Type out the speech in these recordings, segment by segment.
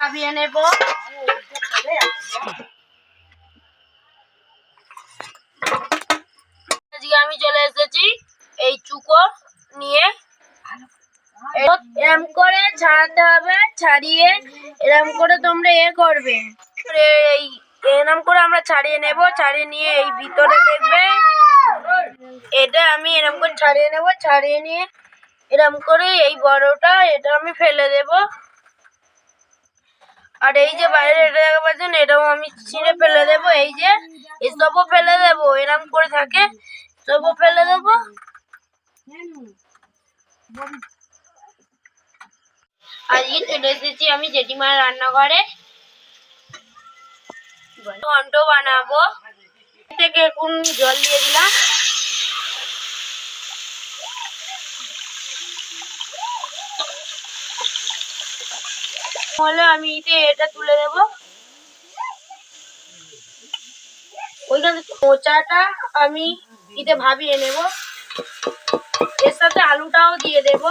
চাবিয়ে নেব। আজকে আমি চলে এসেছি। এই চুকো নিয়ে। এরম করে ছাড়াতে হবে, ছাড়িয়ে এরম করে তোমরা এ করবে। এই এরম করে আমরা ছাড়িয়ে নেব, ছাড়িয়ে নিয়ে এই ভিতরে দেখবে। এটা আমি এরম করে ছাড়িয়ে নেব, ছাড়িয়ে নিয়ে এরম করে এই বড়টা, এটা আমি ফেলে দেব। আর এই যে বাইরে এটা দেখা পাচ্ছেন এটাও আমি ছিঁড়ে ফেলে দেব, এই যে এসবও ফেলে দেব, এরম করে থাকে সবও ফেলে দেব। আজকে চলে এসেছি আমি জেঠিমার রান্নাঘরে। ঘন্ট বানাবো। থেকে এখন জল দিয়ে দিলাম। হলে আমি এতে এটা তুলে দেব। ওইখানে মোচাটা আমি ভাবিয়ে নেব। এর সাথে আলুটাও দিয়ে দেব।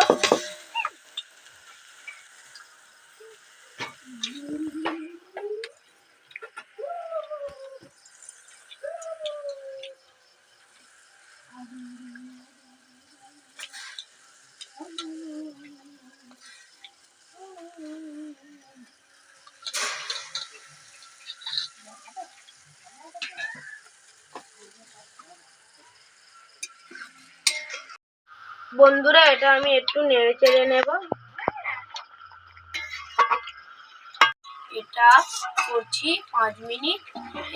বন্ধুরা, এটা আমি একটু নেড়ে চেড়ে নেব। এটা করছি পাঁচ মিনিট।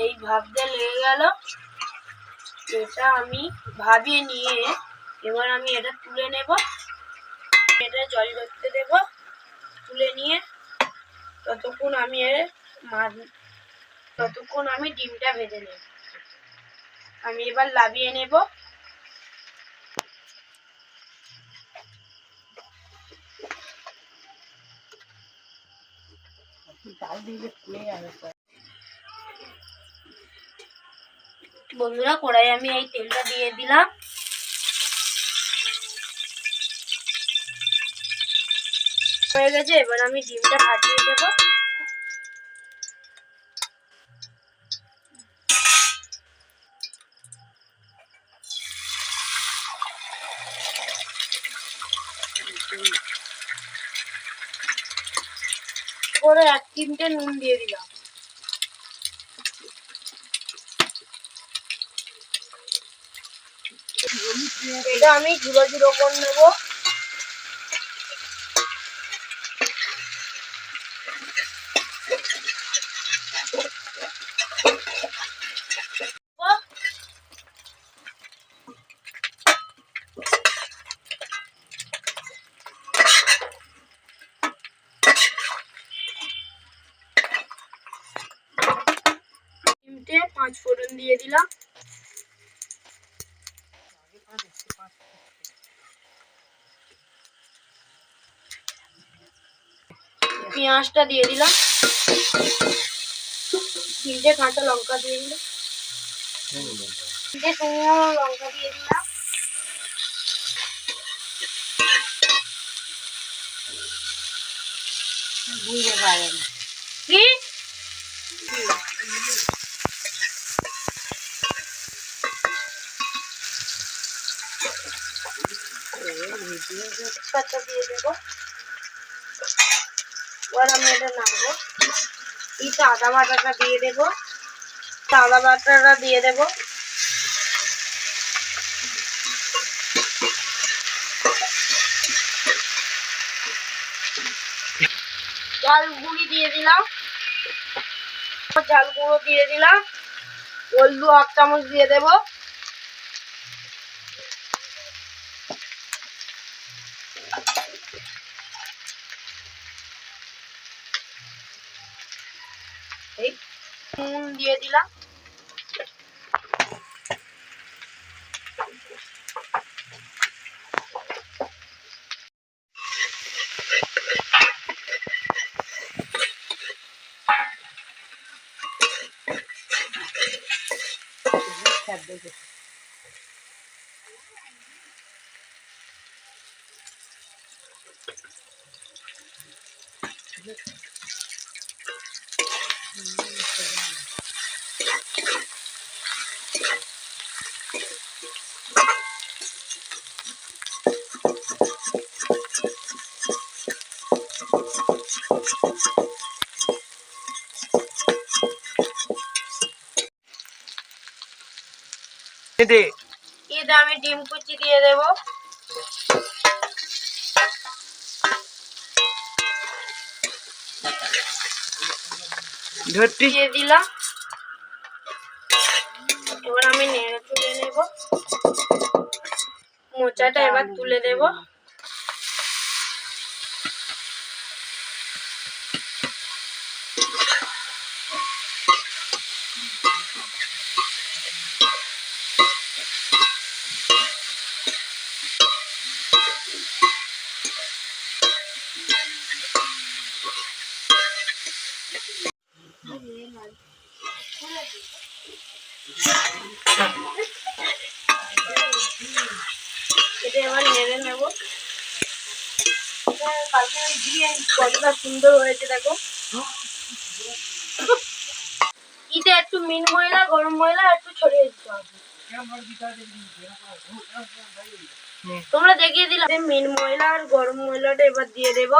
এই ভাবতে লেগে গেল। এটা আমি ভাবিয়ে নিয়ে এবার আমি এটা তুলে নেব। এটা জল ধরতে দেব। তুলে নিয়ে ততক্ষণ আমি এর ততক্ষণ আমি ডিমটা ভেজে নেব। আমি এবার লাভিয়ে নেব। বন্ধুরা কড়াই আমি এই তেলটা দিয়ে দিলাম। হয়ে গেছে এবার আমি ডিমটা ভাজিয়ে দেবো। করে এক তিনটে নুন দিয়ে দিলাম। এটা আমি ঝুলো ঝুলো করে নেব। তিনটে পাঁচ ফোড়ন দিয়ে দিলাম। পেঁয়াজটা দিয়ে দিলাম। তিনটে কাঁচা লঙ্কা দিয়ে দিলাম। তিনটে শুকনো লঙ্কা দিয়ে দিলাম। বুঝতে পারেন। কি? তেজপাতা দিয়ে দেবো। আমি এটা নামবো। এই আদা বাটাটা দিয়ে দেবো। আদা বাটাটা দিয়ে দেবো। ঝাল গুঁড়ি দিয়ে দিলাম। ঝাল গুঁড়ো দিয়ে দিলাম। হলদু হাফ চামচ দিয়ে দেবো। এই নুন দিয়ে দিলাম দিয়ে দে আমি ডিম কুচি দিয়ে দেবো ধরতি। দিয়ে দিলাম। এবার আমি নেড়ে তুলে নেব। মোচাটা এবার তুলে দেব এটা কতটা সুন্দর হয়েছে দেখো। একটু মিন ময়লা, গরম ময়লা একটু ছড়িয়ে তোমরা দেখিয়ে দিলে মিন ময়লা আর গরম ময়লাটা এবার দিয়ে দেবো।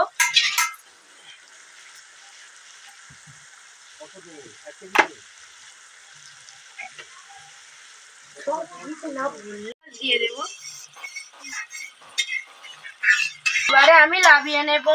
দিয়ে দেবো এবারে আমি লাভিয়ে নেব।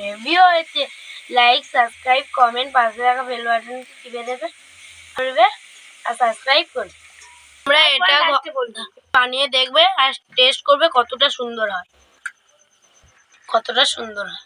হেভি হয়েছে। লাইক সাবস্ক্রাইব কমেন্ট পাশে থাকা বেল বাটন টিপে দেবে। করবে আর সাবস্ক্রাইব করবে। আমরা এটা বানিয়ে দেখবে আর টেস্ট করবে কতটা সুন্দর হয়। কতটা সুন্দর হয়।